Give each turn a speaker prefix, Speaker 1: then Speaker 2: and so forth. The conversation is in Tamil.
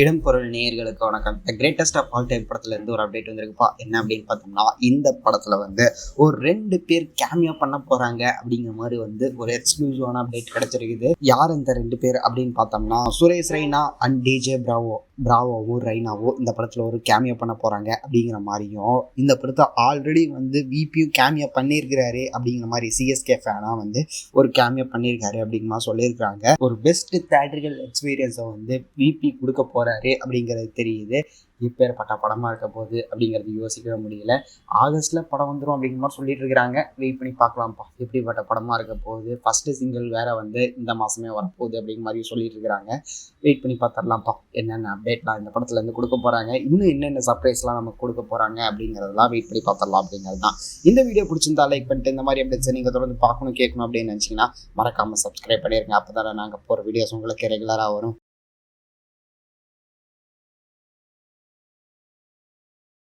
Speaker 1: இடம் பொருள் நேயர்களுக்கு வணக்கம். The greatest of all time படத்துல இருந்து ஒரு அப்டேட் வந்திருக்குப்பா. என்ன அப்படின்னு பார்த்தோம்னா இந்த படத்துல வந்து ஒரு ரெண்டு பேர் கேமியா பண்ண போறாங்க அப்படிங்கிற மாதிரி வந்து ஒரு எக்ஸ்க்ளூசிவான அப்டேட் கிடைச்சிருக்குது. யார் இந்த ரெண்டு பேர் அப்படின்னு பார்த்தோம்னா Suresh Raina and DJ Bravo பிராவோவும் ரெய்னாவோ இந்த படத்தில் ஒரு கேமியா பண்ண போகிறாங்க அப்படிங்கிற மாதிரியும் இந்த படத்தை ஆல்ரெடி வந்து விபியும் கேமியா பண்ணியிருக்கிறாரு அப்படிங்கிற மாதிரி சிஎஸ்கே ஃபேனாக வந்து ஒரு கேமியா பண்ணியிருக்காரு அப்படிங்கிற மாதிரி சொல்லியிருக்காங்க ஒரு பெஸ்ட் தேட்டரிக்கல் எக்ஸ்பீரியன்ஸை வந்து விபி கொடுக்க போகிறாரு அப்படிங்கிறது தெரியுது. இப்பேற்பட்ட படமாக இருக்க போகுது அப்படிங்கிறது யோசிக்கவே முடியல. ஆகஸ்ட்டில் படம் வந்துடும் அப்படிங்கிற மாதிரி சொல்லிட்டு இருக்கிறாங்க. வெயிட் பண்ணி பார்க்கலாம்ப்பா. எப்படிப்பட்ட படமாக இருக்க போகுது? ஃபஸ்ட்டு சிங்கிள் வேற வந்து இந்த மாதமே வரப்போகுது அப்படிங்கிற மாதிரி சொல்லிட்டு இருக்கிறாங்க. வெயிட் பண்ணி பார்த்துடலாம்ப்பா. என்னென்ன அப்டேட்லாம் இந்த படத்துலேருந்து கொடுக்க போகிறாங்க இன்னும் என்னென்ன சர்ப்ரைஸ்லாம் நமக்கு கொடுக்க போகிறாங்க அப்படிங்கிறதெல்லாம் வெயிட் பண்ணி பார்த்துடலாம் அப்படிங்கிறது தான். இந்த வீடியோ பிடிச்சிருந்தா லைக் பண்ணிட்டு இந்த மாதிரி அப்டேட்ஸை நீங்கள் தொடர்ந்து பார்க்கணும் கேட்கணும் அப்படின்னு நினச்சிங்கன்னா மறக்காமல் சப்ஸ்கிரைப் பண்ணிடுங்க அப்போ தானே நாங்கள் போகிற வீடியோஸ் உங்களுக்கு ரெகுலராக வரும்.